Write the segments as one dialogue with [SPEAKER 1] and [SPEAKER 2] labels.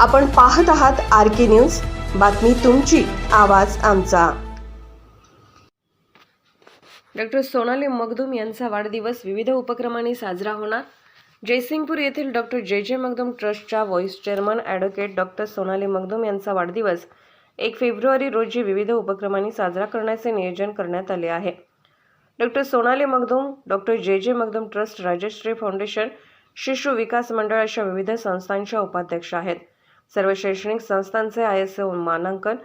[SPEAKER 1] आपण पाहत आहात आर के न्यूज बातमी तुमची आवाज आमचा
[SPEAKER 2] डॉक्टर सोनाली मगदूम यांचा वाढदिवस विविध उपक्रमांनी साजरा होणार जयसिंगपूर येथील डॉक्टर जे जे मगदूम ट्रस्टच्या vice chairman advocate doctor Sonali Magdum यांचा वाढदिवस एक फेब्रुवारी रोजी विविध उपक्रमांनी साजरा करण्याचे नियोजन करण्यात आले आहे doctor Sonali Magdum doctor J जे मगदुम ट्रस्ट राजश्री फाउंडेशन शिशु विकास मंडळ अशा विविध संस्थांच्या उपाध्यक्ष आहेत सर्व शैक्षणिक संस्थांचे आय एस ओ मानांकन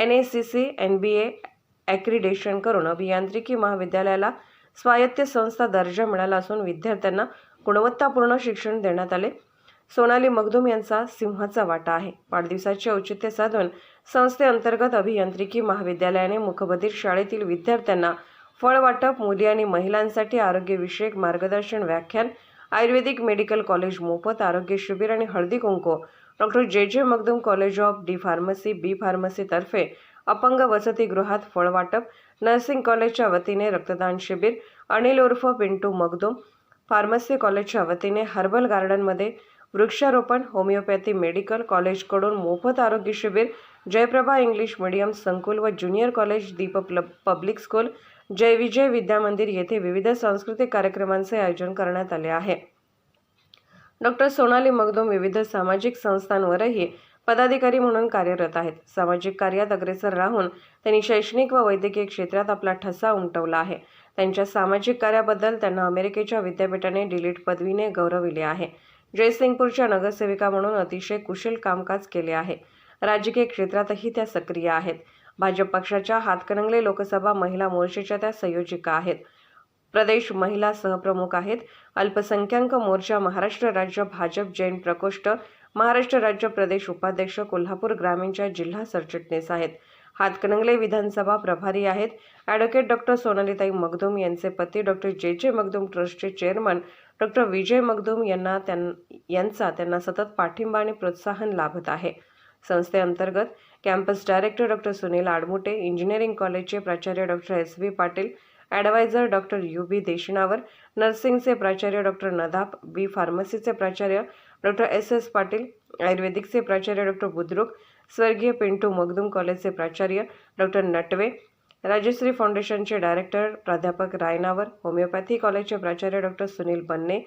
[SPEAKER 2] N A C C N B A accreditation करून अभियांत्रिकी महाविद्यालयाला स्वायत्त संस्था दर्जा मिळाला असून विद्यार्थ्यांना गुणवत्तापूर्ण शिक्षण देण्यात आले सोनाली मगधूम यांचा सिंहाचा वाटा आहे वाढदिवसाचे औचित्य साधून संस्थेअंतर्गत अभियांत्रिकी महाविद्यालयाने मुखबधीर शाळेतील विद्यार्थ्यांना फळ वाटप मुली आणि महिलांसाठी आरोग्यविषयक मार्गदर्शन व्याख्यान आयुर्वेदिक मेडिकल कॉलेज मोफत आरोग्य शिबिर आणि हळदी कुंकू doctor J J Magdum college of D pharmacy B फार्मसीतर्फे अपंग वसतिगृहात फळवाटप नर्सिंग कॉलेजच्या वतीने रक्तदान शिबिर अनिल उर्फ पिंटू मगदूम फार्मसी कॉलेजच्या वतीने हर्बल गार्डनमध्ये वृक्षारोपण होमिओपॅथी मेडिकल कॉलेजकडून मोफत आरोग्य शिबिर जयप्रभा इंग्लिश मीडियम संकुल व junior college Deep public school Jay Vijay Vidyamandir येथे विविध सांस्कृतिक कार्यक्रमांचे आयोजन करण्यात आले आहे डॉक्टर सोनाली मगदूम विविध सामाजिक संस्थांवरही पदाधिकारी म्हणून कार्यरत आहेत सामाजिक कार्यात अग्रेसर राहून त्यांनी शैक्षणिक व वैद्यकीय क्षेत्रात आपला ठसा उमटवला आहे त्यांच्या सामाजिक कार्याबद्दल त्यांना अमेरिकेच्या विद्यापीठाने डिलीट पदवीने गौरविले आहे जयसिंगपूरच्या नगरसेविका म्हणून अतिशय कुशल कामकाज केले आहे राजकीय क्षेत्रातही त्या सक्रिय आहेत भाजप पक्षाच्या हातकणंगले लोकसभा महिला मोर्चेच्या त्या संयोजिका आहेत प्रदेश महिला सहप्रमुख आहेत अल्पसंख्याक मोर्चा महाराष्ट्र राज्य भाजप जैन प्रकोष्ठ महाराष्ट्र राज्य प्रदेश उपाध्यक्ष कोल्हापूर ग्रामीणच्या जिल्हा सरचिटणीस आहेत हातकणंगले विधानसभा प्रभारी आहेत ॲडव्होकेट डॉक्टर सोनालीताई मगदूम यांचे पती डॉक्टर जे जे मगदूम ट्रस्टचे चेअरमन डॉक्टर विजय मगदूम यांना त्यां यांचा त्यांना सतत पाठिंबा आणि प्रोत्साहन लाभत आहे संस्थेअंतर्गत campus director doctor Sunil Admute engineering कॉलेजचे प्राचार्य doctor S V Patil adviser doctor U B Deshnavar नर्सिंगचे प्राचार्य डॉक्टर नदाप बी फार्मसीचे प्राचार्य डॉक्टर एस एस पाटील आयुर्वेदिकचे प्राचार्य डॉक्टर बुद्रुक स्वर्गीय पिंटू मगदूम कॉलेजचे प्राचार्य डॉक्टर नटवे राजश्री फाउंडेशनचे डायरेक्टर प्राध्यापक रायनावर होमिओपॅथी कॉलेजचे प्राचार्य डॉक्टर सुनील बन्ने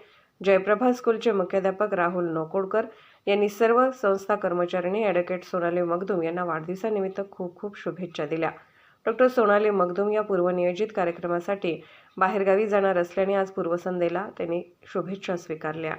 [SPEAKER 2] जयप्रभा स्कूलचे मुख्याध्यापक राहुल नोकोडकर यांनी सर्व संस्था कर्मचाऱ्यांनी ॲडव्होकेट सोनाली मगदूम यांना वाढदिवसानिमित्त खूप खूप शुभेच्छा दिल्या डॉक्टर सोनाली मगदुम या पूर्वनियोजित कार्यक्रमासाठी बाहेरगावी जाणार असल्याने आज पूर्वसंध्येला त्यांनी शुभेच्छा स्वीकारल्या